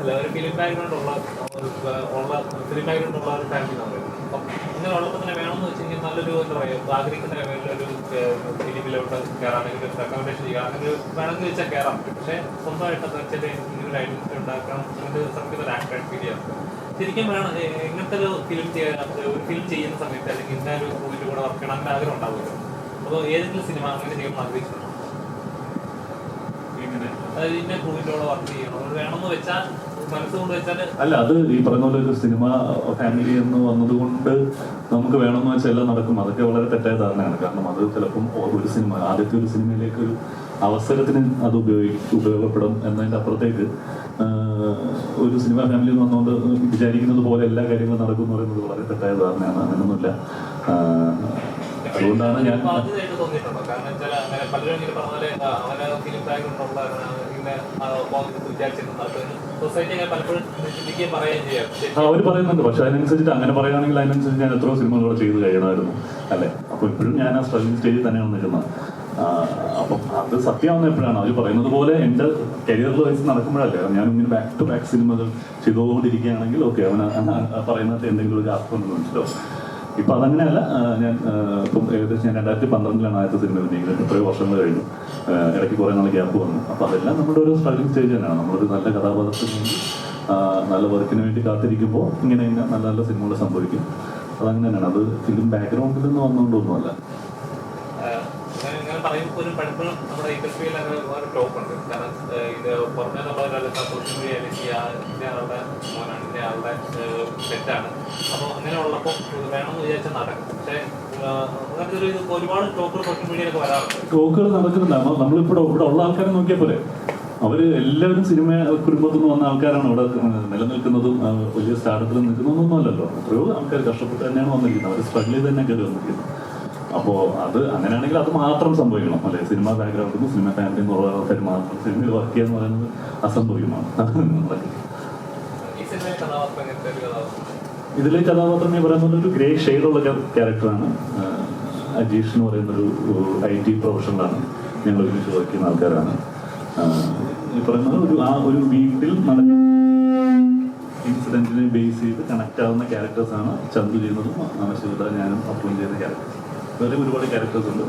അല്ല ഒരു film background ഉള്ള ഉള്ള ഫിലിം ബാക്ക്ഗ്രൗണ്ട് ഉള്ള ഒരു ഫാമിലി നമ്മൾ അപ്പം ഇങ്ങനെ ഉള്ളപ്പോൾ തന്നെ വേണമെന്ന് നല്ലൊരു എന്താ പറയുക ആഗ്രഹിക്കുന്ന ലെവലിലൊരു ഫിലിമിലോട്ട് കയറാം അല്ലെങ്കിൽ ഒരു റെക്കമെൻഡേഷൻ ചെയ്യാം. അങ്ങനെ കയറാം പക്ഷേ സ്വന്തമായിട്ട് തീർച്ചയായിട്ടും ഇങ്ങനെ ഒരു ഐഡന്റിറ്റി ഉണ്ടാക്കണം. അങ്ങനത്തെ ശ്രമിക്കുന്ന ഒരു ആക്ടറായിട്ട് ഫീൽ ശരിക്കും ഒരു ഫിലിം ചെയ്യാൻ ഒരു ഫിലിം ചെയ്യുന്ന സമയത്ത് അല്ലെങ്കിൽ ഇന്ന ഒരു മൂവിന്റെ കൂടെ വർക്ക് ചെയ്യണം അങ്ങനെ ആഗ്രഹം ഉണ്ടാവുമല്ലോ. അപ്പോൾ ഏതെങ്കിലും സിനിമ അങ്ങനെ ചെയ്യുമ്പോൾ ആഗ്രഹിച്ചിട്ടുണ്ടോ? വർക്ക് ചെയ്യണം. വെച്ചാൽ അല്ല അത് ഈ പറയുന്ന പോലെ ഒരു സിനിമ ഫാമിലി എന്ന് വന്നതുകൊണ്ട് നമുക്ക് വേണമെന്ന് വെച്ചാൽ എല്ലാം നടക്കും. അതൊക്കെ വളരെ തെറ്റായ ധാരണയാണ്. കാരണം അത് ചിലപ്പം ഒരു സിനിമ ആദ്യത്തെ ഒരു സിനിമയിലേക്ക് ഒരു അവസരത്തിന് അത് ഉപയോഗി ഉപയോഗപ്പെടും എന്നതിന്റെ അപ്പുറത്തേക്ക് ഒരു സിനിമ ഫാമിലി എന്ന് വന്നുകൊണ്ട് വിചാരിക്കുന്നത് പോലെ എല്ലാ കാര്യങ്ങളും നടക്കും എന്ന് പറയുന്നത് വളരെ തെറ്റായ ധാരണയാണ്. അങ്ങനെയൊന്നുമില്ല അതുകൊണ്ടാണ് ഞാൻ അവർ അവന് പറയുന്നുണ്ട്. പക്ഷെ അതിനനുസരിച്ച് അങ്ങനെ പറയുകയാണെങ്കിൽ അതിനനുസരിച്ച് ഞാൻ എത്രയോ സിനിമകൾ ചെയ്ത് കഴിയണമായിരുന്നു. അല്ലേ? അപ്പൊ ഇപ്പോഴും ഞാൻ ആ സ്ട്രഗിങ് സ്റ്റേജിൽ തന്നെയാണ് നിൽക്കുന്നത്. അപ്പം അത് സത്യമാവുന്ന എപ്പോഴാണ്? അവർ പറയുന്നത് പോലെ എന്റെ കരിയറിൽ വയസ്സ് നടക്കുമ്പോഴല്ലേ. ഞാൻ ഇങ്ങനെ ബാക്ക് ടു ബാക്ക് സിനിമകൾ ചെയ്തുകൊണ്ടിരിക്കുകയാണെങ്കിൽ ഓക്കെ അവൻ പറയുന്നത് എന്തെങ്കിലും ഒരു അർത്ഥം ഉണ്ടോ മനസ്സിലാവും. ഇപ്പൊ അതങ്ങനെയല്ല ഞാൻ ഇപ്പം ഏകദേശം ഞാൻ രണ്ടായിരത്തി പന്ത്രണ്ടിലാണ് ആദ്യത്തെ സിനിമ അഭിനയിക്കുന്നത് എത്രയോ വർഷങ്ങൾ കഴിഞ്ഞു. ഇടയ്ക്ക് കുറേ നാൾ ഗ്യാപ്പ് വന്നു. അപ്പൊ അതെല്ലാം നമ്മുടെ ഒരു സ്ട്രഗിങ് സ്റ്റേജ് തന്നെയാണ്. നമ്മളൊരു നല്ല കഥാപാത്രത്തിന് വേണ്ടി നല്ല വർക്കിന് വേണ്ടി കാത്തിരിക്കുമ്പോൾ ഇങ്ങനെ ഇങ്ങനെ നല്ല നല്ല സിനിമകൾ സംഭവിക്കും. അതങ്ങനെ തന്നെയാണ്. അത് ഫിലിം ബാക്ക്ഗ്രൗണ്ടിൽ നിന്ന് വന്നുകൊണ്ടൊന്നുമല്ല അങ്ങനെ പോലും പലപ്പോഴും നമ്മുടെ ഇൻഡസ്ട്രിയിൽ അങ്ങനെ ഒരുപാട് ടോപ്പ് ഉണ്ട്. കാരണം ഇത് പുറമേ നമ്മളൊരു സോഷ്യൽ മീഡിയ അല്ലെങ്കിൽ ഇന്ന ആളുടെ മോനാണ് ഇന്ന ആളുടെ തെറ്റാണ്. അപ്പോൾ അങ്ങനെ ഉള്ളപ്പോൾ വേണമെന്ന് വിചാരിച്ചാൽ നടക്കും. പക്ഷേ ഒരുപാട് ടോക്കുകൾ സോഷ്യൽ മീഡിയയിലൊക്കെ ഇവിടെ ഉള്ള ആൾക്കാരെ നോക്കിയാൽ പോലെ അവർ എല്ലാവരും സിനിമ കുടുംബത്തിൽ നിന്ന് വന്ന ആൾക്കാരാണ്. ഇവിടെ നിലനിൽക്കുന്നതും വലിയ സ്റ്റാർട്ടത്തിൽ നിൽക്കുന്നതൊന്നും അല്ലല്ലോ. എത്രയോ ആൾക്കാർ കഷ്ടപ്പെട്ട് തന്നെയാണ് വന്നിരിക്കുന്നത്. അവർ സ്ട്രഗിൾ ചെയ്ത് തന്നെ കയറി വന്നിരിക്കുന്നത്. അപ്പോൾ അത് അങ്ങനെയാണെങ്കിൽ അത് മാത്രം സംഭവിക്കണം. അല്ലെ സിനിമ ബാക്ക്ഗ്രൗണ്ടിൽ നിന്ന് സിനിമ ഫാമിലി എന്നുള്ള ആൾക്കാർ മാത്രം സിനിമയിൽ വർക്ക് ചെയ്യുക എന്ന് പറയുന്നത് കഥാപാത്രം ഇതിലെ കഥാപാത്രം ഈ പറയുന്നത് ഒരു ഗ്രേ ഷെയ്ഡുള്ള ക്യാരക്ടറാണ് അജീഷ് എന്ന് പറയുന്ന ഒരു ഐ ടി പ്രൊഫഷണലാണ് ഞങ്ങൾ ഒരുമിച്ച് വർക്ക് ചെയ്യുന്ന ആൾക്കാരാണ്. ഈ പറയുന്നത് ഒരു ആ ഒരു വീട്ടിൽ നടക്കുന്ന ഇൻസിഡന്റിനെ ബേസ് ചെയ്ത് കണക്ട് ആവുന്ന ക്യാരക്ടേഴ്സാണ് ചന്തു ചെയ്യുന്നതും ശിവദ ഞാനും അപ്പും ചെയ്യുന്ന ക്യാരക്ടേഴ്സ് വേറെ ഒരുപാട് ക്യാരക്ടേഴ്സ് ഉണ്ട്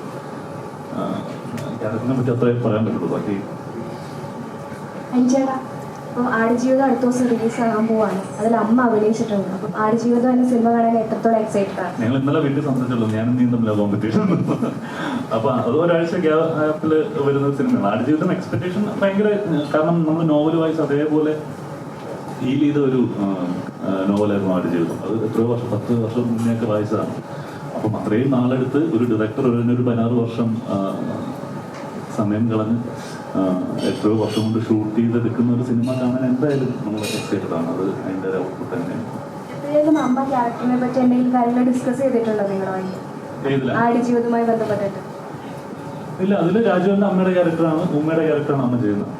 ക്യാരക്ടറിനെ പറ്റി അത്രയും പറയാൻ പറ്റുള്ളൂ. ബാക്കി ആടുജീവിതം അടുത്ത ദിവസം റിലീസ് ആകാൻ പോവാണ്. അതിൽ അമ്മ അഭിനയിച്ചിട്ടുണ്ട്. അപ്പം ആടുജീവിതം എന്ന സിനിമ കാണാൻ എത്രത്തോളം എക്സൈറ്റഡ് ആണ്. ഞങ്ങൾ ഇന്നലെ വീട്ടിൽ സംസാരിച്ചുള്ളൂ ഞാനും നീ തമ്മില കോമ്പറ്റീഷൻ അപ്പൊ അത് ഒരാഴ്ച ഗ്യാപ്പിൽ വരുന്ന സിനിമയാണ്. ആടുജീവിതം എക്സ്പെക്ടേഷൻ ഭയങ്കര കാരണം നമ്മൾ നോവൽ വായിച്ച് അതേപോലെ ഫീൽ ചെയ്ത ഒരു നോവലായിരുന്നു ആടുജീവിതം. അത് എത്രയോ വർഷം പത്ത് വർഷം മുന്നേ ഒക്കെ വായിച്ചതാണ്. അപ്പം അത്രയും നാളെടുത്ത് ഒരു ഡയറക്ടർ ഒരു പതിനാറ് വർഷം സമയം കളഞ്ഞ് എത്രയോ വർഷം കൊണ്ട് ഷൂട്ട് ചെയ്തെടുക്കുന്ന ഒരു സിനിമ കാണാൻ എന്തായാലും നമ്മൾ എക്സൈറ്റഡ് ആണ്. അത് അതിന്റെ ഔട്ട്പുട്ട് തന്നെ ഇല്ല അതിൽ രാജുവിന്റെ അമ്മയുടെ ക്യാരക്ടറാണ് ഉമ്മയുടെ ക്യാരക്ടറാണ് അമ്മ ചെയ്യുന്നത്.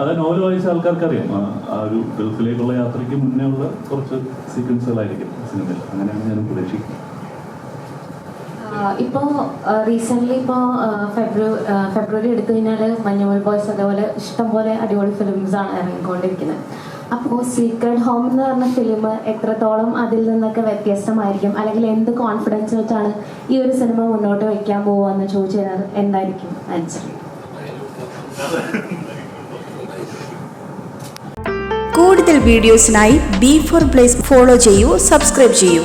അത് നോവൽ വായിച്ച ആൾക്കാർക്ക് അറിയാം ആ ഒരു ഗൾഫിലേക്കുള്ള യാത്രയ്ക്ക് മുന്നേ ഉള്ള കുറച്ച് സീക്വൻസുകളായിരിക്കും സിനിമയിൽ അങ്ങനെയാണ് ഞാൻ പ്രതീക്ഷിക്കുന്നത്. ഇപ്പോൾ റീസെന്റ്ലി ഇപ്പോൾ ഫെബ്രുവരി ഫെബ്രുവരി എടുത്തു കഴിഞ്ഞാൽ മഞ്ഞുമൽ ബോയ്സ് അതേപോലെ ഇഷ്ടംപോലെ അടിപൊളി ഫിലിംസ് ആണ് ഇറങ്ങിക്കൊണ്ടിരിക്കുന്നത്. അപ്പോൾ സീക്രട്ട് ഹോം എന്ന് പറഞ്ഞ ഫിലിം എത്രത്തോളം അതിൽ നിന്നൊക്കെ വ്യത്യസ്തമായിരിക്കും? അല്ലെങ്കിൽ എന്ത് കോൺഫിഡൻസ് വെച്ചാണ് ഈ ഒരു സിനിമ മുന്നോട്ട് വെക്കാൻ പോകുക എന്ന് ചോദിച്ചു കഴിഞ്ഞാൽ എന്തായിരിക്കും ആൻസർ കൂടുതൽ വീഡിയോസിനായി ബി ഫോർ പ്ലേസ് ഫോളോ ചെയ്യൂ സബ്സ്ക്രൈബ് ചെയ്യൂ.